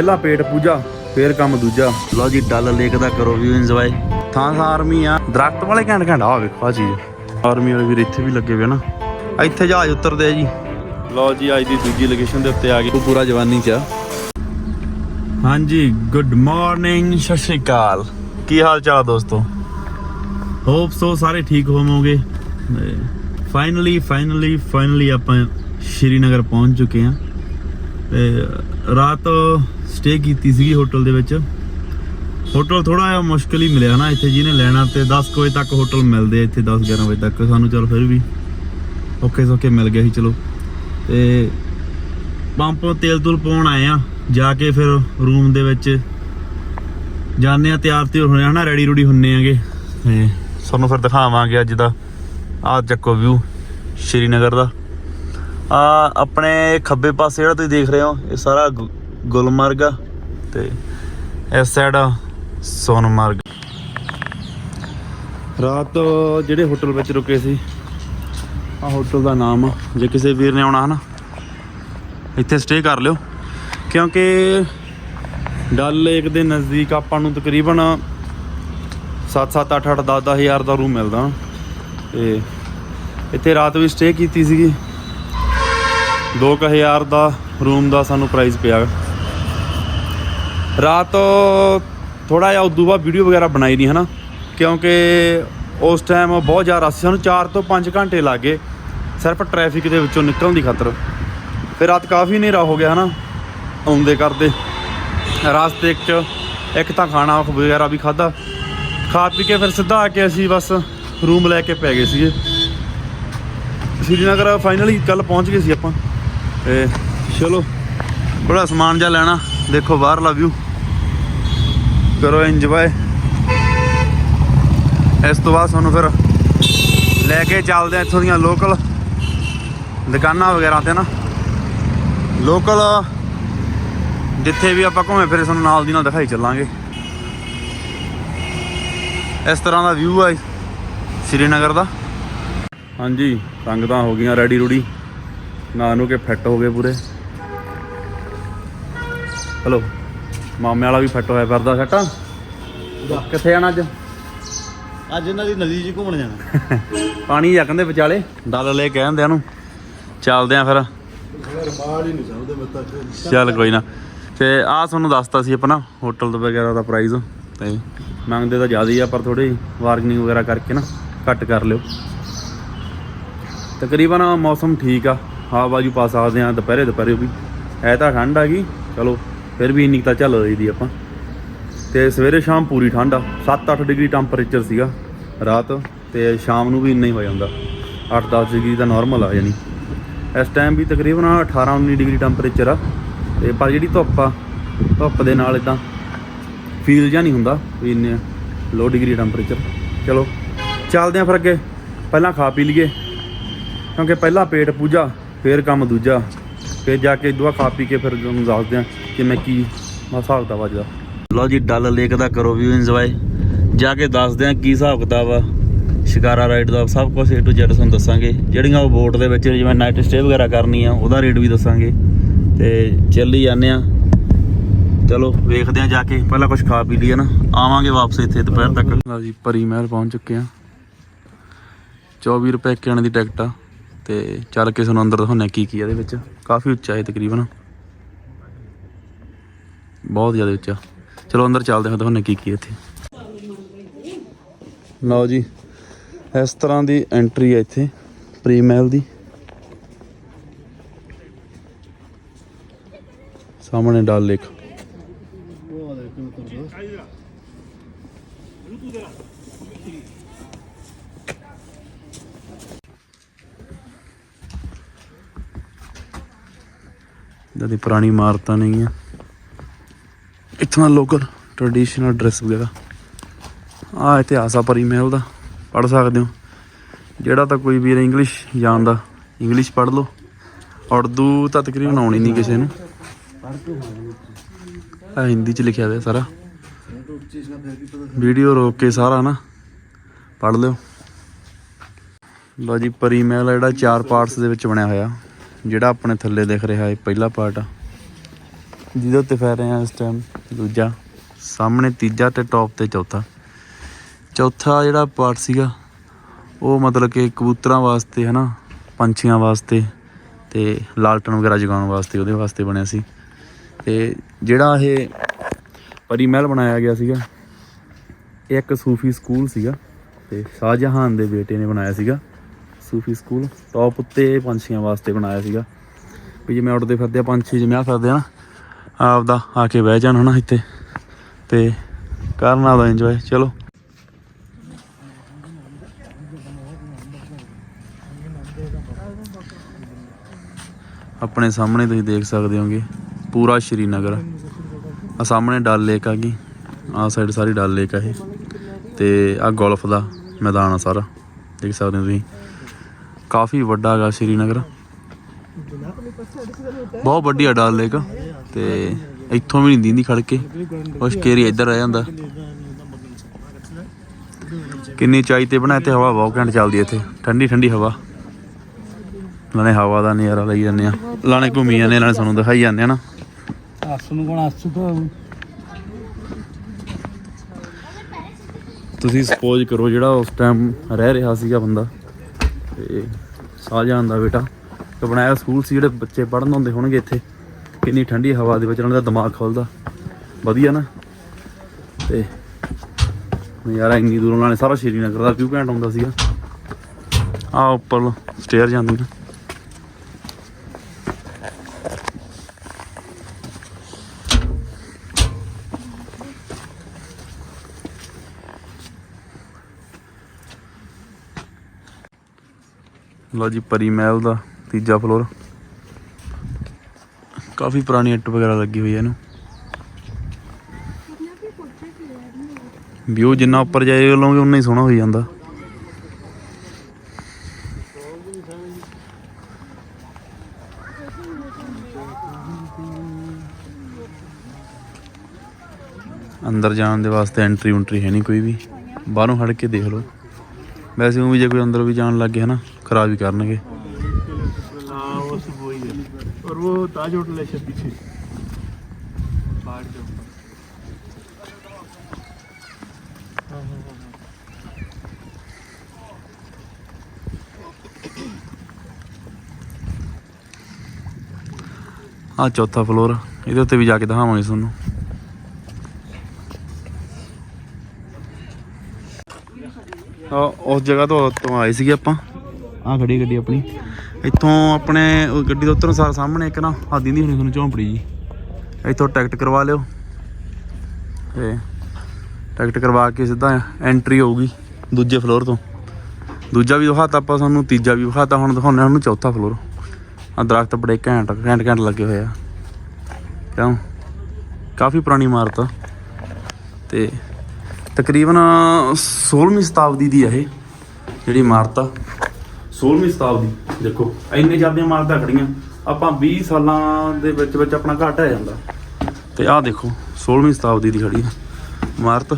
ਪਹਿਲਾ ਪੇਟ ਪੂਜਾ ਫੇਰ ਕੰਮ ਦੂਜਾ। ਲਓ ਜੀ ਡਲ ਲੇਕ ਦਾ ਕਰੋ ਵੀ ਇੰਜੋਏ ਥਾਂ ਥਾਂ ਆਰਮੀ ਆ। ਦਰਖਤ ਵਾਲੇ ਘੈਂਟ ਘੈਂਟ ਆ ਵੇਖੋ ਆ ਚੀਜ਼। ਆਰਮੀ ਵਾਲੇ ਵੀਰ ਇੱਥੇ ਵੀ ਲੱਗੇ ਹੋਏ ਨਾ। ਇੱਥੇ ਜਹਾਜ਼ ਉਤਰਦੇ ਆ ਜੀ। ਲਓ ਜੀ ਅੱਜ ਦੀ ਦੂਜੀ ਲੋਕੇਸ਼ਨ ਦੇ ਉੱਤੇ ਆ ਗਏ। ਪੂਰਾ ਜਵਾਨੀ ਚ ਆ। ਹਾਂਜੀ ਗੁੱਡ ਮਾਰਨਿੰਗ ਸਤਿ ਸ਼੍ਰੀ ਅਕਾਲ। ਕੀ ਹਾਲ ਚਾਲ ਆ ਦੋਸਤੋ? ਹੋਪ ਸੋ ਸਾਰੇ ਠੀਕ ਹੋਵੋਗੇ। ਫਾਈਨਲੀ ਫਾਈਨਲੀ ਫਾਈਨਲੀ ਆਪਾਂ ਸ਼੍ਰੀਨਗਰ ਪਹੁੰਚ ਚੁੱਕੇ ਹਾਂ ਤੇ ਰਾਤ ਸਟੇ ਕੀਤੀ ਸੀਗੀ ਹੋਟਲ ਦੇ ਵਿੱਚ। ਹੋਟਲ ਥੋੜਾ ਜਿਹਾ ਮੁਸ਼ਕਲ ਹੀ ਮਿਲਿਆ ਨਾ ਇੱਥੇ ਜਿਹਨੇ ਲੈਣਾ ਤੇ 10 ਵਜੇ ਤੱਕ ਹੋਟਲ ਮਿਲਦੇ ਆ ਇੱਥੇ 10 11 ਵਜੇ ਤੱਕ। ਸਾਨੂੰ ਚਲ ਫਿਰ ਵੀ ਓਕੇ ਸੋਕੇ ਮਿਲ ਗਿਆ ਸੀ, ਚਲੋ। ਤੇ ਪੰਪ ਤੇਲ ਤੁਲ ਪਾਉਣ ਆਏ ਆ, ਜਾ ਕੇ ਫਿਰ ਰੂਮ ਦੇ ਵਿੱਚ ਜਾਣੇ ਆ, ਤਿਆਰ ਤੇ ਹੋਣੇ ਹਨਾ ਰੈਡੀ ਰੂਡੀ ਹੁੰਨੇ ਆਗੇ। ਤੇ ਤੁਹਾਨੂੰ ਫਿਰ ਦਿਖਾਵਾਂਗੇ ਅੱਜ ਦਾ ਆਹ ਚੱਕੋ ਵਿਊ ਸ਼੍ਰੀਨਗਰ ਦਾ। ਆ ਆਪਣੇ ਖੱਬੇ ਪਾਸੇ ਜਿਹੜਾ ਤੁਸੀਂ ਦੇਖ ਰਹੇ ਹੋ, ਇਹ ਸਾਰਾ ਗੁ- ਗੁਲਮਰਗ ਆ ਤੇ ਇਸ ਸਾਈਡ ਸੋਨਮਰਗ। ਰਾਤ ਜਿਹੜੇ ਹੋਟਲ ਵਿੱਚ ਰੁਕੇ ਸੀ ਆ ਹੋਟਲ ਦਾ ਨਾਮ ਜੇ ਕਿਸੇ ਵੀਰ ਨੇ ਆਉਣਾ ਹਨਾ, ਇੱਥੇ ਸਟੇ ਕਰ ਲਿਓ, ਕਿਉਂਕਿ ਡਲ ਲੇਕ ਦੇ ਨਜ਼ਦੀਕ ਆਪਾਂ ਨੂੰ ਤਕਰੀਬਨ 7 7 8 8 10 ਹਜ਼ਾਰ ਦਾ ਰੂਮ ਮਿਲਦਾ। ਤੇ ਇੱਥੇ ਰਾਤ ਵੀ ਸਟੇ ਕੀਤੀ ਸੀਗੀ। 2000 ਦਾ ਰੂਮ ਦਾ ਸਾਨੂੰ ਪ੍ਰਾਈਸ ਪਿਆ। ਰਾਤ ਥੋੜਾ ਜਿਹਾ ਉਦੋਂ ਬਾਅਦ ਵੀਡੀਓ ਵਗੈਰਾ ਬਣਾਈ ਨਹੀਂ, ਹਨਾ? ਕਿਉਂਕਿ ਉਸ ਟਾਈਮ ਬਹੁਤ ਜ਼ਿਆਦਾ ਰਸ਼ ਸੀ। ਸਾਨੂੰ 4 ਤੋਂ 5 ਘੰਟੇ ਲੱਗੇ ਸਿਰਫ ਟ੍ਰੈਫਿਕ ਦੇ ਵਿੱਚੋਂ ਨਿਕਲਣ ਦੀ ਖਾਤਰ। ਫਿਰ ਰਾਤ ਕਾਫੀ ਹਨੇਰਾ ਹੋ ਗਿਆ, ਹਨਾ? ਆਉਂਦੇ ਕਰਦੇ ਰਾਸਤੇ 'ਚ ਇੱਕ ਤਾਂ ਖਾਣਾ ਵਗੈਰਾ ਵੀ ਖਾਦਾ ਖਾ ਪੀ ਕੇ ਫਿਰ ਸਿੱਧਾ ਆ ਕੇ ਅਸੀਂ ਬਸ ਰੂਮ ਲੈ ਕੇ ਪੈ ਗਏ ਸੀਗੇ। ਸ਼੍ਰੀਨਗਰ ਫਾਈਨਲੀ ਕੱਲ ਪਹੁੰਚ ਗਏ ਸੀ ਆਪਾਂ। ਤੇ ਚਲੋ ਥੋੜਾ ਸਮਾਨ ਜਿਹਾ ਲੈਣਾ। ਦੇਖੋ, ਬਾਹਰਲਾ ਵਿਊ ਕਰੋ ਇੰਜੋਏ ਇਸ ਤੋਂ ਬਾਅਦ ਸਾਨੂੰ ਫਿਰ ਲੈ ਕੇ ਚੱਲਦੇ ਆ ਇੱਥੋਂ ਦੀਆਂ ਲੋਕਲ ਦੁਕਾਨਾਂ ਵਗੈਰਾ ਤੇ ਨਾ। ਲੋਕਲ ਜਿੱਥੇ ਵੀ ਆਪਾਂ ਘੁੰਮੇ, ਫਿਰੇ ਸਾਨੂੰ ਨਾਲ ਦੀ ਨਾਲ ਦਿਖਾਈ ਚੱਲਾਂਗੇ। ਇਸ ਤਰ੍ਹਾਂ ਦਾ ਵਿਊ ਆ ਸ਼੍ਰੀਨਗਰ ਦਾ। ਹਾਂਜੀ ਸੰਗਤਾਂ ਹੋ ਗਈਆਂ ਰੈਡੀ ਰੂੜੀ ਨਾ ਨੂੰ ਕੇ ਫਿੱਟ ਹੋ ਗਏ ਪੂਰੇ। ਹਲੋ ਮਾਮੇ ਵਾਲਾ ਵੀ ਫਿੱਟ ਹੋਇਆ ਫਿਰਦਾ ਸੱਟਾ। ਕਿੱਥੇ ਜਾਣਾ ਅੱਜ? ਅੱਜ ਇਹਨਾਂ ਦੀ ਨਦੀ 'ਚ ਘੁੰਮਣ ਜਾਣਾ। ਪਾਣੀ ਆ ਕਹਿੰਦੇ ਵਿਚਾਲੇ ਡਲ ਲੈ ਕਹਿੰਦੇ ਨੂੰ ਚੱਲਦੇ ਆ ਫਿਰ। ਚੱਲ ਕੋਈ ਨਾ। ਤੇ ਆ ਤੁਹਾਨੂੰ ਦੱਸਤਾ ਸੀ ਆਪਣਾ ਹੋਟਲ ਦਾ ਵਗੈਰਾ ਦਾ ਪ੍ਰਾਈਸ ਤੇ ਮੰਗਦੇ ਤਾਂ ਜ਼ਿਆਦਾ ਹੀ ਆ ਪਰ ਥੋੜੀ ਵਾਰਗਨਿੰਗ ਵਗੈਰਾ ਕਰਕੇ ਨਾ ਘੱਟ ਕਰ ਲਿਓ। ਤਕਰੀਬਨ ਮੌਸਮ ਠੀਕ ਆ। ਹਵਾ ਬਾਜੂ ਪਾ ਸਕਦੇ ਆ ਦੁਪਹਿਰੇ ਦੁਪਹਿਰੇ ਵੀ। ਐ ਤਾਂ ਠੰਡ ਆ ਗਈ। ਚਲੋ, ਫਿਰ ਵੀ ਇੰਨੀ ਕੁ ਤਾਂ ਚੱਲ ਰਹੀ ਦੀ ਆਪਾਂ। ਤੇ ਸਵੇਰੇ ਸ਼ਾਮ ਪੂਰੀ ਠੰਡ ਆ। 7-8 ਡਿਗਰੀ ਟੈਂਪਰੇਚਰ ਸੀਗਾ ਰਾਤ ਤੇ ਸ਼ਾਮ ਨੂੰ ਵੀ ਇੰਨਾ ਹੀ ਹੋ ਜਾਂਦਾ। 8-10 ਡਿਗਰੀ ਤਾਂ ਨਾਰਮਲ ਆ ਯਾਨੀ ਇਸ ਟਾਈਮ ਵੀ ਤਕਰੀਬਨ 18-19 ਡਿਗਰੀ ਟੈਂਪਰੇਚਰ ਆ। ਤੇ ਪਰ ਜਿਹੜੀ ਧੁੱਪ ਆ, ਧੁੱਪ ਦੇ ਨਾਲ ਇਦਾਂ ਫੀਲ ਜਾਂ ਨਹੀਂ ਹੁੰਦਾ ਵੀ ਇੰਨੇ ਲੋ ਡਿਗਰੀ ਟੈਂਪਰੇਚਰ ਚਲੋ, ਚੱਲਦੇ ਆਂ ਫਿਰ ਅੱਗੇ। ਪਹਿਲਾਂ ਖਾ ਪੀ ਲਈਏ। ਕਿਉਂਕਿ ਪਹਿਲਾਂ ਪੇਟ ਪੂਜਾ ਫੇਰ ਕੰਮ ਦੂਜਾ ਫੇਰ ਜਾ ਕੇ ਦੁਆ ਖਾ ਪੀ ਕੇ ਫਿਰ ਤੁਹਾਨੂੰ ਦੱਸਦੇ ਆਂ ਕਿ ਮੈਂ ਕੀ ਹਿਸਾਬ ਕਿਤਾਬ ਅੱਜ ਦਾ। ਲਓ ਜੀ ਡਲ ਲੇਕ ਦਾ ਕਰੋ ਵੀ ਇੰਜੋਏ ਜਾ ਕੇ ਦੱਸਦੇ ਆਂ ਕੀ ਹਿਸਾਬ ਕਿਤਾਬ ਆ। ਸ਼ਿਕਾਰਾ ਰਾਈਡ ਦਾ ਸਭ ਕੁਝ A to Z ਤੁਹਾਨੂੰ ਦੱਸਾਂਗੇ। ਜਿਹੜੀਆਂ ਉਹ ਬੋਟ ਦੇ ਵਿੱਚ ਜਿਵੇਂ ਨਾਈਟ ਸਟੇ ਵਗੈਰਾ ਕਰਨੀ ਆ ਉਹਦਾ ਰੇਟ ਵੀ ਦੱਸਾਂਗੇ। ਤੇ ਚੱਲੀ ਜਾਂਦੇ ਆ ਚਲੋ ਵੇਖਦੇ ਆ ਜਾ ਕੇ। ਪਹਿਲਾਂ ਕੁਝ ਖਾ ਪੀ ਲਈਏ ਨਾ। ਆਵਾਂਗੇ ਵਾਪਸ ਇੱਥੇ ਦੁਪਹਿਰ ਤੱਕ। ਜੀ ਪਰੀ ਮਹਿਲ ਪਹੁੰਚ ਚੁੱਕੇ ਆ 24 ਰੁਪਏ ਕਿਣ ਦੀ ਟਿਕਟ ਆ। ਤੇ ਚੱਲ ਕੇ ਸਾਨੂੰ ਅੰਦਰ ਦਿਖਾਉਂਦੇ ਕੀ ਕੀ ਆ ਇਹਦੇ ਵਿੱਚ। ਕਾਫੀ ਉੱਚਾ ਹੈ ਤਕਰੀਬਨ। ਬਹੁਤ ਜ਼ਿਆਦਾ ਉੱਚਾ। ਚਲੋ ਅੰਦਰ ਚੱਲਦੇ ਹਾਂ ਤੁਹਾਨੂੰ ਕੀ ਕੀ ਇੱਥੇ। ਲਓ ਜੀ, ਇਸ ਤਰ੍ਹਾਂ ਦੀ ਐਂਟਰੀ ਹੈ ਇੱਥੇ ਪ੍ਰੀ ਮਹਿਲ ਦੀ। ਸਾਹਮਣੇ ਡਲ ਲੇਕ ਉਹ ਦੇਖ ਕਿਵੇਂ ਤੁਰਦਾ ਇਦਾਂ ਦੀ ਪੁਰਾਣੀ ਇਮਾਰਤਾਂ ਨਹੀਂ ਆ ਇੱਥੋਂ ਦਾ ਲੋਕਲ ਟ੍ਰੈਡੀਸ਼ਨਲ ਡਰੈਸ ਵਗੈਰਾ। ਆ ਇਤਿਹਾਸ ਆ ਪਰੀ ਮਹਿਲ ਦਾ ਪੜ ਸਕਦੇ ਹੋ। ਜਿਹੜਾ ਤਾਂ ਕੋਈ ਵੀਰ ਇੰਗਲਿਸ਼ ਜਾਣਦਾ ਇੰਗਲਿਸ਼ ਪੜ ਲਓ। ਉਰਦੂ ਤਾਂ ਤਕਰੀਬਨ ਆਉਣੀ ਨਹੀਂ ਕਿਸੇ ਨੂੰ। ਆ ਹਿੰਦੀ ਚ ਲਿਖਿਆ ਹੋਇਆ ਸਾਰਾ। ਵੀਡੀਓ ਰੋਕ ਕੇ ਸਾਰਾ ਨਾ ਪੜ ਲਿਓ। ਲਓ ਜੀ ਪਰੀ ਮਹਿਲ ਜਿਹੜਾ ਚਾਰ ਪਾਰਟਸ ਦੇ ਵਿੱਚ ਬਣਿਆ ਹੋਇਆ। ਜਿਹੜਾ ਆਪਣੇ ਥੱਲੇ ਦਿਖ ਰਿਹਾ ਹੈ ਪਹਿਲਾ ਪਾਰਟ ਆ। ਜਿਹਦੇ ਉੱਤੇ ਫੈਰ ਰਹੇ ਆ ਇਸ ਟਾਈਮ ਦੂਜਾ, ਸਾਹਮਣੇ ਤੀਜਾ ਤੇ ਟੌਪ ਤੇ ਚੌਥਾ। ਚੌਥਾ ਜਿਹੜਾ ਪਾਰਟ ਸੀਗਾ, ਉਹ ਮਤਲਬ ਕਿ ਕਬੂਤਰਾਂ ਵਾਸਤੇ ਹਨਾ, ਪੰਛੀਆਂ ਵਾਸਤੇ ਤੇ ਲਾਲਟਨ ਵਗੈਰਾ ਜਗਾਉਣ ਵਾਸਤੇ, ਉਹਦੇ ਵਾਸਤੇ ਬਣਿਆ ਸੀ। ਤੇ ਜਿਹੜਾ ਇਹ ਪਰੀ ਮਹਿਲ ਬਣਾਇਆ ਗਿਆ ਸੀਗਾ, ਇਹ ਇੱਕ ਸੂਫੀ ਸਕੂਲ ਸੀਗਾ ਤੇ ਸ਼ਾਹਜਹਾਨ ਦੇ ਬੇਟੇ ਨੇ ਬਣਾਇਆ ਸੀਗਾ। ਸੂਫੀ ਸਕੂਲ। ਟੌਪ ਉੱਤੇ ਪੰਛੀਆਂ ਵਾਸਤੇ ਬਣਾਇਆ ਸੀਗਾ। ਵੀ ਜਿਵੇਂ ਉੱਡਦੇ ਫਿਰਦੇ ਆ, ਪੰਛੀ ਜਿਵੇਂ ਆ ਫਿਰਦੇ ਆ ਨਾ, ਆਪਦਾ ਆ ਕੇ ਬਹਿ ਜਾਣ ਹਨਾ ਇੱਥੇ। ਤੇ ਕਰਨ ਆਪਦਾ ਇੰਜੋਏ ਚਲੋ। ਆਪਣੇ ਸਾਹਮਣੇ ਤੁਸੀਂ ਦੇਖ ਸਕਦੇ ਹੋਗੇ, ਪੂਰਾ ਸ਼੍ਰੀਨਗਰ। ਆ ਸਾਹਮਣੇ ਡਲ ਲੇਕ ਆ ਗਈ। ਆ ਸਾਈਡ ਸਾਰੀ ਡਲ ਲੇਕ ਆ ਇਹ। ਤੇ ਆ ਗੋਲਫ ਦਾ ਮੈਦਾਨ ਆ ਸਾਰਾ। ਦੇਖ ਸਕਦੇ ਹੋ ਤੁਸੀਂ। ਕਾਫੀ ਵੱਡਾ ਹੈਗਾ ਸ਼੍ਰੀਨਗਰ। ਬਹੁਤ ਵੱਡੀ ਆ ਡਲ ਲੇਕ। ਤੇ ਇੱਥੋਂ ਵੀ ਨਹੀਂ ਦਿੰਦੀ ਖੜ ਕੇ ਉਸ ਕੇਰੀ ਇੱਧਰ ਰਹਿ ਜਾਂਦਾ। ਕਿੰਨੀ ਚਾਈ ਤੇ ਬਣਾਏ ਤੇ ਹਵਾ ਬਹੁਤ ਘੈਂਟ ਚੱਲਦੀ ਇੱਥੇ। ਠੰਡੀ ਠੰਡੀ ਹਵਾ। ਲਾਣੇ ਹਵਾ ਦਾ ਨਜ਼ਾਰਾ ਲਈ ਜਾਂਦੇ ਆ। ਲਾਣੇ ਘੁੰਮੀ ਜਾਂਦੇ ਆ, ਸਾਨੂੰ ਦਿਖਾਈ ਜਾਂਦੇ ਆ ਨਾ। ਆਸੂ ਨੂੰ ਕੋਣ ਆਸੂ ਤੋਂ ਤੁਸੀਂ ਸਪੋਜ਼ ਕਰੋ ਜਿਹੜਾ ਉਸ ਟਾਈਮ ਰਹਿ ਰਿਹਾ ਸੀਗਾ ਬੰਦਾ। ਤੇ ਸ਼ਾਹਜਹਾਨ ਦਾ ਬੇਟਾ। ਤੇ ਬਣਾਇਆ ਸਕੂਲ ਸੀ, ਜਿਹੜੇ ਬੱਚੇ ਪੜ੍ਹਨ ਆਉਂਦੇ ਹੋਣਗੇ ਇੱਥੇ। ਕਿੰਨੀ ਠੰਡੀ ਹਵਾ ਦੇ ਵਿੱਚ ਉਹਨਾਂ ਦਾ ਦਿਮਾਗ ਖੁੱਲਦਾ। ਵਧੀਆ ਨਾ? ਤੇ ਨਜ਼ਾਰਾ ਇੰਨੀ ਦੂਰੋਂ ਨਾਲੇ ਸਾਰਾ ਸ਼੍ਰੀਨਗਰ ਦਾ ਵਿਊ ਘੈਂਟ ਆਉਂਦਾ ਸੀਗਾ। ਆ ਉੱਪਰ ਸਟੇਅਰ ਜਾਂਦੀ ਨਾ। ਲਓ ਜੀ ਪਰੀ ਮਹਿਲ ਦਾ, ਤੀਜਾ ਫਲੋਰ ਕਾਫੀ ਪੁਰਾਣੀ ਇੱਟ ਵਗੈਰਾ ਲੱਗੀ ਹੋਈ ਹੈ ਇਹਨੂੰ। ਵਿਊ ਜਿੰਨਾ ਉੱਪਰ ਜਾਏ ਲਓਗੇ, ਉਨਾ ਹੀ ਸੋਹਣਾ ਹੋਈ ਜਾਂਦਾ। ਅੰਦਰ ਜਾਣ ਦੇ ਵਾਸਤੇ ਐਂਟਰੀ ਉਂਟਰੀ ਹੈ ਨਹੀਂ ਕੋਈ ਵੀ। ਬਾਹਰੋਂ ਹੜ ਕੇ ਦੇਖ ਲਓ। ਵੈਸੇ ਉਹ ਵੀ ਜੇ ਕੋਈ ਅੰਦਰ ਵੀ ਜਾਣ ਲੱਗੇ ਹਨਾ ਖਰਾਬ ਹੀ ਕਰਨਗੇ हाँ वो सब वही है और वो ताज होटल है शायद पीछे पहाड़ के ऊपर हाँ, हाँ, हाँ, हाँ। ਆ ਚੌਥਾ ਫਲੋਰ ਇਹਦੇ ਉੱਤੇ ਵੀ ਜਾ ਕੇ ਦਿਖਾਵਾਂਗੇ ਤੁਹਾਨੂੰ ਆ ਉਸ ਜਗ੍ਹਾ ਤੋਂ ਤੋਂ ਆਏ ਸੀਗੇ ਆਪਾਂ ਆ ਖੜੀ ਗੱਡੀ ਆਪਣੀ। ਇੱਥੋਂ ਆਪਣੇ ਗੱਡੀ ਦੇ ਉਤਰਨ ਸਾਰ ਸਾਹਮਣੇ ਇੱਕ ਨਾ ਆ ਦਿੰਦੀ ਹੁਣੀ ਤੁਹਾਨੂੰ ਝੌਂਪੜੀ ਜੀ। ਇੱਥੋਂ ਟਿਕਟ ਕਰਵਾ ਲਿਓ। ਤੇ ਟਿਕਟ ਕਰਵਾ ਕੇ ਸਿੱਧਾ ਐਂਟਰੀ ਹੋਊਗੀ ਦੂਜੇ ਫਲੋਰ ਤੋਂ। ਦੂਜਾ ਵੀ ਦਿਖਾਤਾ ਆਪਾਂ ਸਾਨੂੰ ਤੀਜਾ ਵੀ ਦਿਖਾਤਾ, ਹੁਣ ਦਿਖਾਉਂਦੇ ਹਾਂ ਤੁਹਾਨੂੰ ਚੌਥਾ ਫਲੋਰ। ਆ ਦਰਖਤ ਬੜੇ ਘੈਂਟ ਘੈਂਟ ਘੈਂਟ ਲੱਗੇ ਹੋਏ ਆ। ਕਿਉਂ? ਕਾਫੀ ਪੁਰਾਣੀ ਇਮਾਰਤ ਆ। ਤੇ ਤਕਰੀਬਨ 16ਵੀਂ ਸ਼ਤਾਬਦੀ ਦੀ ਆ ਇਹ ਜਿਹੜੀ ਇਮਾਰਤ ਆ। 16ਵੀਂ ਸ਼ਤਾਬਦੀ, ਦੇਖੋ, ਇੰਨੇ ਜ਼ਿਆਦਾ ਇਮਾਰਤਾਂ ਖੜੀਆਂ ਆਪਾਂ 20 ਸਾਲਾਂ ਦੇ ਵਿੱਚ ਵਿੱਚ ਆਪਣਾ ਘਾਟ ਆ ਜਾਂਦਾ। ਤੇ ਆਹ ਦੇਖੋ 16ਵੀਂ ਸ਼ਤਾਬਦੀ ਦੀ ਖੜੀ ਆ ਇਮਾਰਤ।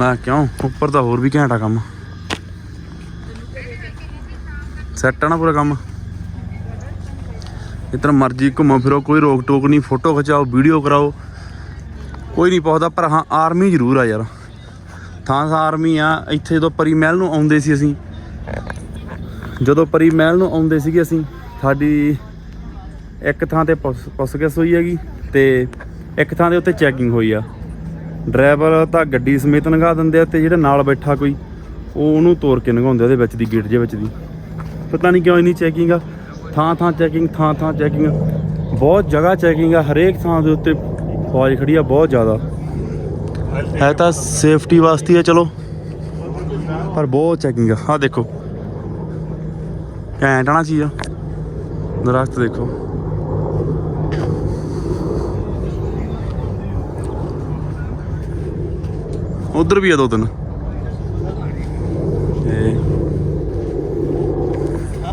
ਨਾ, ਕਿਉਂ? ਉੱਪਰ ਤਾਂ ਹੋਰ ਵੀ ਘੈਂਟ ਕੰਮ। ਸੈੱਟ ਆ ਨਾ ਪੂਰਾ ਕੰਮ। ਜਿੱਧਰ ਮਰਜ਼ੀ ਘੁੰਮੋ ਫਿਰੋ, ਕੋਈ ਰੋਕ ਟੋਕ ਨਹੀਂ ਫੋਟੋ ਖਿਚਾਓ ਵੀਡੀਓ ਕਰਾਓ। ਕੋਈ ਨਹੀਂ ਪਹੁੰਚਦਾ ਪਰ ਹਾਂ ਆਰਮੀ ਜ਼ਰੂਰ ਆ ਯਾਰ। ਥਾਂ ਥਾਂ ਆਰਮੀ ਆ, ਇੱਥੇ ਜਦੋਂ ਪਰੀ ਮਹਿਲ ਨੂੰ ਆਉਂਦੇ ਸੀ ਅਸੀਂ। ਜਦੋਂ ਪਰੀ ਮਹਿਲ ਨੂੰ ਆਉਂਦੇ ਸੀਗੇ ਅਸੀਂ, ਸਾਡੀ ਇੱਕ ਥਾਂ ਤੇ ਪੁੱਛ ਪੁੱਛਗਿੱਛ ਹੋਈ ਹੈਗੀ ਤੇ ਇੱਕ ਥਾਂ ਦੇ ਉੱਤੇ ਚੈਕਿੰਗ ਹੋਈ ਆ। ਡਰਾਈਵਰ ਤਾਂ ਗੱਡੀ ਸਮੇਤ ਲੰਘਾ ਦਿੰਦੇ ਆ ਤੇ ਜਿਹੜਾ ਨਾਲ ਬੈਠਾ ਕੋਈ, ਉਹ ਉਹਨੂੰ ਤੋੜ ਕੇ ਲੰਘਾਉਂਦੇ ਉਹਦੇ ਵਿੱਚ ਦੀ, ਗੇਟ ਦੇ ਵਿੱਚ ਦੀ। ਪਤਾ ਨਹੀਂ ਕਿਉਂ ਇੰਨੀ ਚੈਕਿੰਗ ਆ। ਥਾਂ ਥਾਂ ਚੈਕਿੰਗ, ਥਾਂ ਥਾਂ ਚੈਕਿੰਗ। ਬਹੁਤ ਜਗ੍ਹਾ ਚੈਕਿੰਗ ਆ, ਹਰੇਕ ਥਾਂ ਦੇ ਉੱਤੇ ਫੌਜ ਖੜੀ ਆ ਬਹੁਤ ਜ਼ਿਆਦਾ। ਹੈ ਤਾਂ ਸੇਫਟੀ ਵਾਸਤੇ ਆ, ਚਲੋ। ਪਰ ਬਹੁਤ ਚੈਕਿੰਗ ਆ। ਆ ਦੇਖੋ। ਆ ਨਾ ਚੀਜ਼। ਦਰਖਤ ਦੇਖੋ। ਉਧਰ ਵੀ ਆ ਦੋ ਤਿੰਨ। ਆ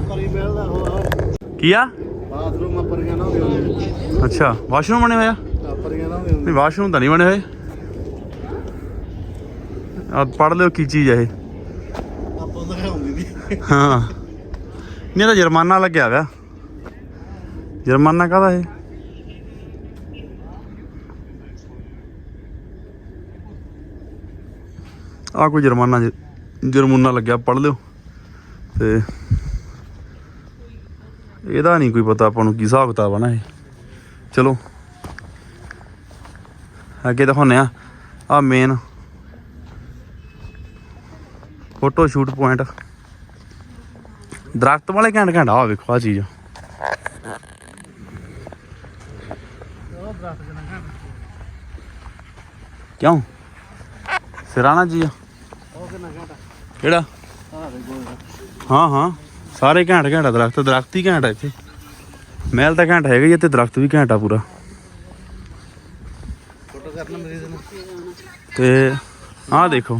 ਕੀ ਆ? ਬਾਥਰੂਮ ਆ ਪਰੀਆਂ ਨਾ ਹੁੰਦੇ ਅੱਛਾ ਵਾਸ਼ਰੂਮ ਬਣੇ ਹੋਇਆ ਆ? ਪਰੀਆਂ ਨਾ ਹੁੰਦੇ ਨਹੀਂ ਵਾਸ਼ਰੂਮ ਤਾਂ ਨਹੀਂ ਬਣੇ ਹੋਏ। ਆ ਪੜ ਲਿਓ ਕੀ ਚੀਜ਼ ਹੈ ਇਹ। ਆਪਾਂ ਹੁੰਦੀ ਨਹੀਂ ਹਾਂ। ਨਹੀਂ ਤਾਂ ਜੁਰਮਾਨਾ ਲੱਗਿਆ ਵਾ ਜੁਰਮਾਨਾ ਕਾਹਦਾ ਇਹ? ਆ ਕੋਈ ਜੁਰਮਾਨਾ ਜੁਰਮਾਨਾ ਲੱਗਿਆ ਪੜ ਲਿਓ। ਤੇ ਇਹਦਾ ਨਹੀਂ ਕੋਈ ਪਤਾ ਆਪਾਂ ਨੂੰ ਕੀ ਹਿਸਾਬ ਕਿਤਾਬ ਆ ਨਾ ਇਹ। ਚਲੋ। ਅੱਗੇ ਦਿਖਾਉਨੇ ਆ ਆ ਮੇਨ ਫੋਟੋ ਸ਼ੂਟ ਪੁਆਇੰਟ ਦਰਖਤ ਵਾਲੇ ਘੈਂਟ ਘੈਂਟ ਆ ਵੇਖੋ ਆ ਚੀਜ਼। ਕਿਉਂ? ਸਿਰਾਣਾ ਜੀ ਆ। ਕਿਹੜਾ? ਹਾਂ ਹਾਂ। ਸਾਰੇ ਘੈਂਟ ਘੈਂਟ ਆ ਦਰਖਤ। ਦਰਖਤ ਹੀ ਘੈਂਟ ਆ ਇੱਥੇ। ਮਹਿਲ ਤਾਂ ਘੈਂਟ ਹੈਗਾ ਹੀ ਆ ਤੇ ਦਰਖਤ ਵੀ ਘੈਂਟ ਆ ਪੂਰਾ। ਤੇ ਆਹ ਦੇਖੋ।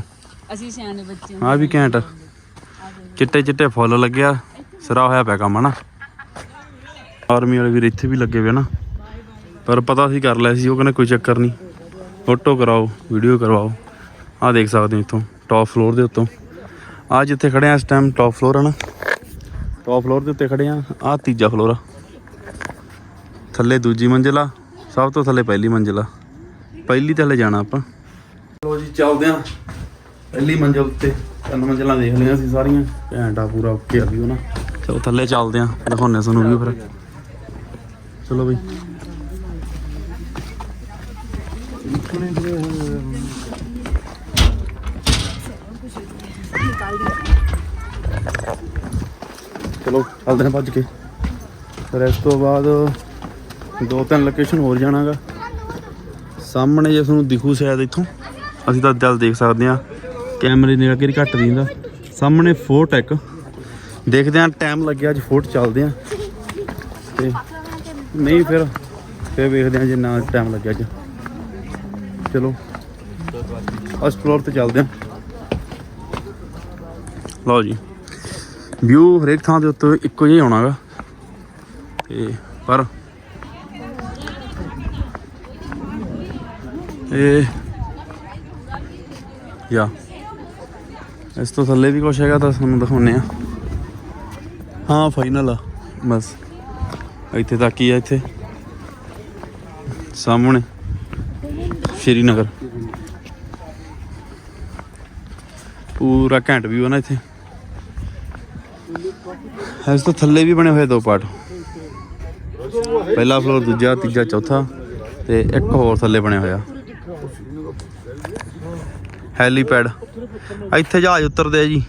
ਅਸੀਂ ਸਿਆਣੇ ਬੱਚੇ ਆਹ ਵੀ ਘੈਂਟ ਚਿੱਟੇ ਚਿੱਟੇ ਫੁੱਲ ਲੱਗਿਆ ਸਿਰਾ ਹੋਇਆ ਪਿਆ ਕੰਮ, ਹਨਾ? ਆਰਮੀ ਵਾਲੇ ਵੀਰ ਇੱਥੇ ਵੀ ਲੱਗੇ ਹੋਏ ਨਾ ਪਰ ਪਤਾ ਸੀ ਕਰ ਲਿਆ ਸੀ, ਉਹ ਕਹਿੰਦੇ ਕੋਈ ਚੱਕਰ ਨਹੀਂ। ਫੋਟੋ ਕਰਾਓ ਵੀਡੀਓ ਕਰਵਾਓ। ਆਹ ਦੇਖ ਸਕਦੇ ਹੋ ਇੱਥੋਂ ਟੌਪ ਫਲੋਰ ਦੇ ਉੱਤੋਂ। ਆ ਜਿੱਥੇ ਖੜੇ ਆ ਇਸ ਟਾਈਮ ਟੌਪ ਫਲੋਰ ਆ ਨਾ ਟੌਪ ਫਲੋਰ ਦੇ ਉੱਤੇ ਖੜੇ ਆ ਆ ਤੀਜਾ ਫਲੋਰ ਆ। ਥੱਲੇ ਦੂਜੀ ਮੰਜ਼ਿਲ ਆ, ਸਭ ਤੋਂ ਥੱਲੇ ਪਹਿਲੀ ਮੰਜ਼ਿਲ ਆ। ਪਹਿਲੀ ਥੱਲੇ ਜਾਣਾ ਆਪਾਂ। ਲੋ ਜੀ, ਚੱਲਦੇ ਆ। ਪਹਿਲੀ ਮੰਜ਼ਿਲ ਉੱਤੇ ਤਿੰਨ ਮੰਜ਼ਿਲਾਂ ਦੇਖ ਲਈਆਂ ਸੀ ਸਾਰੀਆਂ ਘੈਂਟ ਪੂਰਾ ਓਕੇ ਆ ਵੀ ਨਾ ਚਲੋ ਥੱਲੇ ਚੱਲਦੇ ਆ ਦਿਖਾਉਣੇ ਤੁਹਾਨੂੰ ਵੀ ਫਿਰ। ਚਲੋ ਬਈ। ਚਲੋ ਚੱਲਦੇ ਨੇ ਭੱਜ ਕੇ। ਫਿਰ ਇਸ ਤੋਂ ਬਾਅਦ ਦੋ ਤਿੰਨ ਲੋਕੇਸ਼ਨ ਹੋਰ ਜਾਣਾਗਾ। ਸਾਹਮਣੇ ਜੇ ਤੁਹਾਨੂੰ ਦਿਖੂ ਸ਼ਾਇਦ ਇੱਥੋਂ ਅਸੀਂ ਤਾਂ ਚੱਲ ਦੇਖ ਸਕਦੇ ਆ ਕੈਮਰੇ ਨੇ ਅੱਗੇ ਘੱਟ ਦਿੰਦਾ ਸਾਹਮਣੇ ਫੋਰਟ ਇੱਕ। ਦੇਖਦੇ ਆ ਟਾਈਮ ਲੱਗਿਆ ਅੱਜ ਫੋਰਟ ਚੱਲਦੇ ਆ ਤੇ ਨਹੀਂ ਫਿਰ ਫਿਰ ਵੇਖਦੇ ਆ ਜੇ ਨਾ ਟਾਈਮ ਲੱਗਿਆ ਅੱਜ। ਚਲੋ ਫਸਟ ਫਲੋਰ ਤੇ ਚੱਲਦੇ ਆ ਲਓ ਜੀ ਵਿਊ ਹਰੇਕ ਥਾਂ ਦੇ ਉੱਤੇ ਇੱਕੋ ਜਿਹਾ ਹੀ ਆਉਣਾਗਾ ਤੇ ਪਰ ਇਹ, ਯਾ। ਇਸ ਤੋਂ ਥੱਲੇ ਵੀ ਕੁਛ ਹੈਗਾ ਤਾਂ ਤੁਹਾਨੂੰ ਦਿਖਾਉਨੇ ਆ ਹਾਂ ਫਾਈਨਲ ਆ। ਬਸ। ਇੱਥੇ ਤੱਕ ਹੀ ਆ ਇੱਥੇ। ਸਾਹਮਣੇ। ਸ਼੍ਰੀਨਗਰ। ਪੂਰਾ ਘੈਂਟ ਵੀ ਨਾ ਇੱਥੇ। ਇਸ ਤੋਂ ਥੱਲੇ ਵੀ ਬਣੇ ਹੋਏ ਦੋ ਪਾਰਟ ਪਹਿਲਾ ਫਲੋਰ ਦੂਜਾ ਤੀਜਾ ਚੌਥਾ ਤੇ ਇੱਕ ਹੋਰ ਥੱਲੇ ਬਣਿਆ ਹੋਇਆ ਹੈਲੀਪੈਡ। ਇੱਥੇ ਜਹਾਜ਼ ਉਤਰਦੇ ਆ ਜੀ।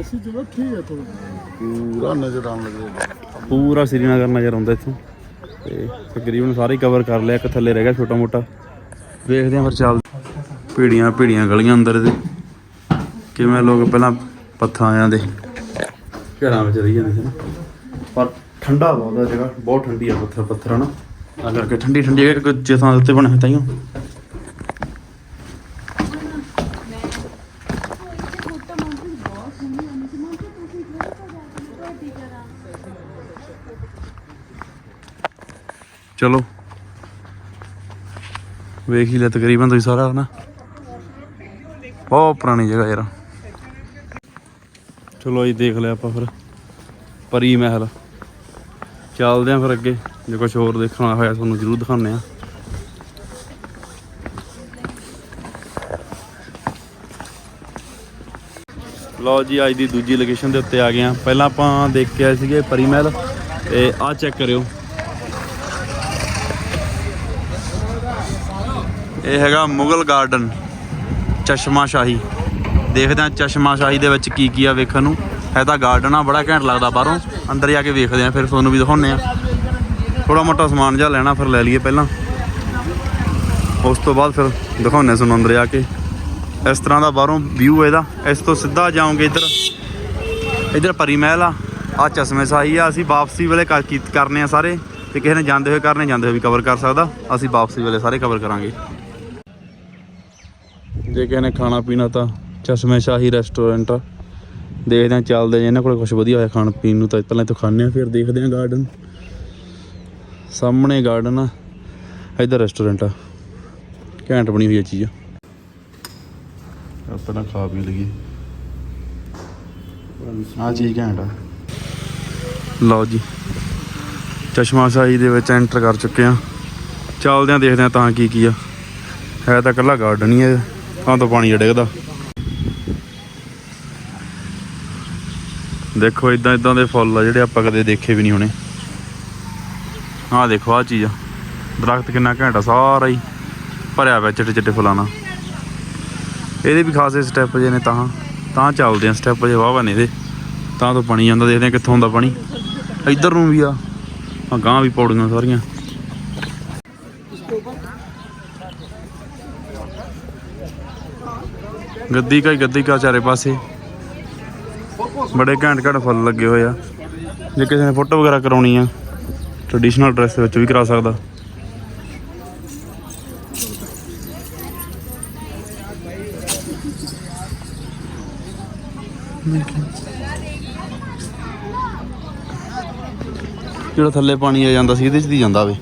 ਅਸੀਂ ਜਗ੍ਹਾ ਠੀਕ ਹੈ ਥੋੜਾ ਪੂਰਾ ਨਜ਼ਰ ਆਉਣ ਪੂਰਾ ਸ੍ਰੀਨਗਰ ਨਜ਼ਰ ਆਉਂਦਾ ਇੱਥੋਂ। ਤੇ ਤਕਰੀਬਨ ਸਾਰੇ ਕਵਰ ਕਰ ਲਿਆ ਇੱਕ ਥੱਲੇ ਰਹਿ ਗਿਆ ਛੋਟਾ ਮੋਟਾ। ਵੇਖਦੇ ਆਂ ਫਿਰ ਚੱਲ ਭੀੜੀਆਂ ਭੀੜੀਆਂ ਗਲੀਆਂ ਅੰਦਰ ਦੇ। ਕਿਵੇਂ ਲੋਕ ਪਹਿਲਾਂ ਪੱਥਰਾਂ ਆਂ ਦੇ। ਘਰਾਂ ਵਿੱਚ ਰਹੀ ਜਾਂਦੇ ਸੀ ਨਾ। ਠੰਡਾ ਬਹੁਤ ਆ ਜਗ੍ਹਾ ਬਹੁਤ ਠੰਡੀ ਆ ਪੱਥਰ ਪੱਥਰ ਨਾ ਤਾਂ ਕਰਕੇ ਠੰਡੀ ਠੰਡੀ ਹੈ ਕਿ ਜੇ ਥਾਂ ਦੇ ਉੱਤੇ ਬਣੇ ਹੋਏ ਤਾਈਓ। ਚਲੋ। ਵੇਖ ਹੀ ਲਿਆ ਤਕਰੀਬਨ ਤੁਸੀਂ ਸਾਰਾ ਨਾ ਬਹੁਤ ਪੁਰਾਣੀ ਜਗ੍ਹਾ ਯਾਰ। ਚਲੋ ਜੀ, ਦੇਖ ਲਿਆ ਆਪਾਂ ਫਿਰ। ਪਰੀ ਮਹਿਲ। ਚੱਲਦੇ ਆਂ ਫਿਰ ਅੱਗੇ। ਜੇ ਕੁਝ ਹੋਰ ਦੇਖਣਾ ਹੋਇਆ, ਤੁਹਾਨੂੰ ਜ਼ਰੂਰ ਦਿਖਾਉਂਦੇ ਆ। ਲਓ ਜੀ, ਅੱਜ ਦੀ ਦੂਜੀ ਲੋਕੇਸ਼ਨ ਦੇ ਉੱਤੇ ਆ ਗਏ ਆ। ਪਹਿਲਾਂ ਆਪਾਂ ਦੇਖ ਕੇ ਆਏ ਸੀਗੇ ਪਰੀ ਮਹਿਲ ਤੇ ਆਹ ਚੈੱਕ ਕਰਿਓ। ਇਹ ਹੈਗਾ ਮੁਗਲ ਗਾਰਡਨ ਚਸ਼ਮਾ ਸ਼ਾਹੀ। ਦੇਖਦੇ ਆ ਚਸ਼ਮਾ ਸ਼ਾਹੀ ਦੇ ਵਿੱਚ ਕੀ ਕੀ ਆ ਵੇਖਣ ਨੂੰ। ਹੈ ਤਾਂ ਗਾਰਡਨ ਆ, ਬੜਾ ਘੈਂਟ ਲੱਗਦਾ ਬਾਹਰੋਂ। ਅੰਦਰ ਜਾ ਕੇ ਵੇਖਦੇ ਆ, ਫਿਰ ਤੁਹਾਨੂੰ ਵੀ ਦਿਖਾਉਂਦੇ ਆ। ਥੋੜਾ ਮੋਟਾ ਸਮਾਨ ਜਿਹਾ ਲੈਣਾ, ਫਿਰ ਲੈ ਲਈਏ ਪਹਿਲਾਂ। ਉਸ ਤੋਂ ਬਾਅਦ ਫਿਰ ਦਿਖਾਉਂਦੇ ਆ ਤੁਹਾਨੂੰ ਅੰਦਰ ਜਾ ਕੇ। ਇਸ ਤਰ੍ਹਾਂ ਦਾ ਬਾਹਰੋਂ ਵਿਊ ਇਹਦਾ। ਇਸ ਤੋਂ ਸਿੱਧਾ ਜਾਓਗੇ ਇੱਧਰ। ਇੱਧਰ ਪਰੀ ਮਹਿਲ ਆ। ਆ ਚਸ਼ਮੇ ਸ਼ਾਹੀ ਆ, ਅਸੀਂ ਵਾਪਸੀ ਵੇਲੇ ਕਰਨੇ ਆ ਸਾਰੇ। ਤੇ ਕਿਸੇ ਨੇ ਜਾਂਦੇ ਹੋਏ ਕਰਨੇ, ਜਾਂਦੇ ਹੋਏ ਵੀ ਕਵਰ ਕਰ ਸਕਦਾ। ਅਸੀਂ ਵਾਪਸੀ ਵੇਲੇ ਸਾਰੇ ਕਵਰ ਕਰਾਂਗੇ। ਜੇ ਕਿਸੇ ਨੇ ਖਾਣਾ ਪੀਣਾ ਤਾਂ ਚਸ਼ਮੇ ਸ਼ਾਹੀ ਰੈਸਟੋਰੈਂਟ ਆ। ਦੇਖਦੇ ਆ ਚੱਲਦੇ ਜੇ ਇਹਨਾਂ ਕੋਲ ਕੁਝ ਵਧੀਆ ਹੋਇਆ ਖਾਣ ਪੀਣ ਨੂੰ ਤਾਂ ਪਹਿਲਾਂ ਇੱਥੋਂ ਖਾਣੇ ਆ ਫਿਰ ਦੇਖਦੇ ਹਾਂ ਗਾਰਡਨ ਸਾਹਮਣੇ ਗਾਰਡਨ ਆ। ਇੱਧਰ ਰੈਸਟੋਰੈਂਟ ਆ। ਘੈਂਟ ਬਣੀ ਹੋਈ ਆ ਚੀਜ਼। ਆਪਾਂ ਖਾ ਪੀ ਲਈਏ। ਆ ਚੀਜ਼ ਘੈਂਟ ਆ। ਲਓ ਜੀ। ਚਸ਼ਮਾ ਸ਼ਾਹੀ ਦੇ ਵਿੱਚ ਐਂਟਰ ਕਰ ਚੁੱਕੇ ਆ ਚੱਲਦੇ ਆ ਦੇਖਦੇ ਆ ਤਾਂ ਕੀ ਕੀ ਆ। ਹੈ ਤਾਂ ਇਕੱਲਾ ਗਾਰਡਨ ਹੀ ਹੈ ਤਾਂ ਤੋਂ ਪਾਣੀ ਡਿੱਗਦਾ ਦੇਖੋ ਇਦਾਂ ਇਦਾਂ ਦੇ ਫੁੱਲ ਆ ਜਿਹੜੇ ਆਪਾਂ ਕਦੇ ਦੇਖੇ ਵੀ ਨਹੀਂ ਹੋਣੇ। ਆਹ ਦੇਖੋ, ਆਹ ਚੀਜ਼ ਆ। ਦਰਖਤ ਕਿੰਨਾ ਘੈਂਟਾ ਸਾਰਾ ਹੀ ਭਰਿਆ ਹੋਇਆ ਚਿੱਟੇ ਚਿੱਟੇ ਫੁੱਲਾਂ ਨਾਲ। ਇਹਦੇ ਵੀ ਖਾਸੇ ਸਟੈਪ ਜੇ ਨੇ ਤਾਂ। ਤਾਂ ਚੱਲਦੇ ਆ ਸਟੈਪ ਜੇ ਵਾਵਾ ਨੇ ਇਹਦੇ। ਤਾਂ ਤੋਂ ਪਾਣੀ ਜਾਂਦਾ, ਦੇਖਦੇ ਆ ਕਿੱਥੋਂ ਆਉਂਦਾ ਪਾਣੀ। ਇੱਧਰ ਨੂੰ ਵੀ ਆ। ਆ ਗਾਂ ਵੀ ਪੌੜੀਆਂ ਸਾਰੀਆਂ। ਗੱਦੀ ਕਾ ਹੀ ਗੱਦੀ ਕਾ ਚਾਰੇ ਪਾਸੇ। ਬੜੇ ਘੈਂਟ ਘੈਂਟ ਫੁੱਲ ਲੱਗੇ ਹੋਏ ਆ। ਜੇ ਕਿਸੇ ਨੇ ਫੋਟੋ ਵਗੈਰਾ ਕਰਾਉਣੀ ਆ ਟ੍ਰੈਡੀਸ਼ਨਲ ਡਰੈਸ ਦੇ ਵਿੱਚ ਵੀ ਕਰਾ ਸਕਦਾ। ਜਿਹੜਾ ਥੱਲੇ ਪਾਣੀ ਆ ਜਾਂਦਾ ਸੀ, ਇਹਦੇ ਚ ਦੀ ਜਾਂਦਾ ਵੇ।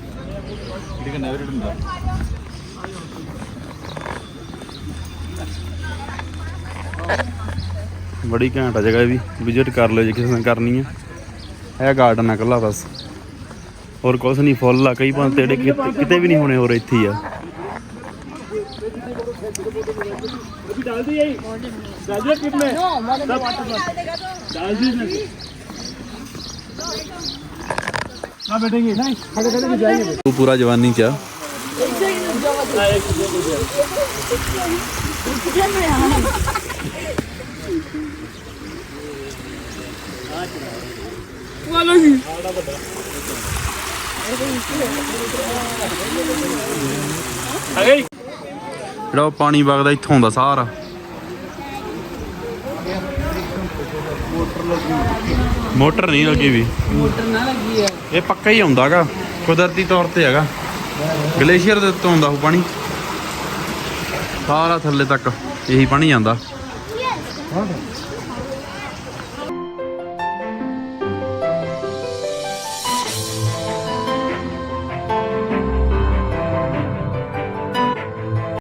ਬੜੀ ਘੈਂਟ ਆ ਜਗ੍ਹਾ ਇਹ ਵੀ ਵਿਜ਼ਿਟ ਕਰ ਲਿਓ ਜੇ ਕਿਸੇ ਨੇ ਕਰਨੀ ਆ ਇਹ ਗਾਰਡਨ ਆ ਇਕੱਲਾ ਬਸ ਹੋਰ ਕੁਛ ਨਹੀਂ ਫੁੱਲ ਆ ਕਈ ਪੰਜ ਤੇੜੇ ਕਿਤੇ ਕਿਤੇ ਵੀ ਨਹੀਂ ਹੋਣੇ ਹੋਰ ਇੱਥੇ ਹੀ ਆ अभी डाल दी यही डाल दिया किट में डाल दी इसमें हाँ बैठेंगे नहीं खड़े खड़े भी जाएंगे ਤੂੰ ਪੂਰਾ ਜਿਹੜਾ ਉਹ ਪਾਣੀ ਵਗਦਾ ਇੱਥੋਂ ਦਾ ਸਾਰਾ। ਮੋਟਰ ਨਹੀਂ ਲੱਗੀ ਵੀ। ਮੋਟਰ ਨਾ ਲੱਗੀ ਆ ਇਹ ਪੱਕਾ ਹੀ ਆਉਂਦਾਗਾ ਕੁਦਰਤੀ ਤੌਰ ਤੇ ਹੈਗਾ। ਗਲੇਸ਼ੀਅਰ ਦੇ ਉੱਤੋਂ ਆਉਂਦਾ ਉਹ ਪਾਣੀ। ਸਾਰਾ ਥੱਲੇ ਤੱਕ ਇਹੀ ਪਾਣੀ ਜਾਂਦਾ।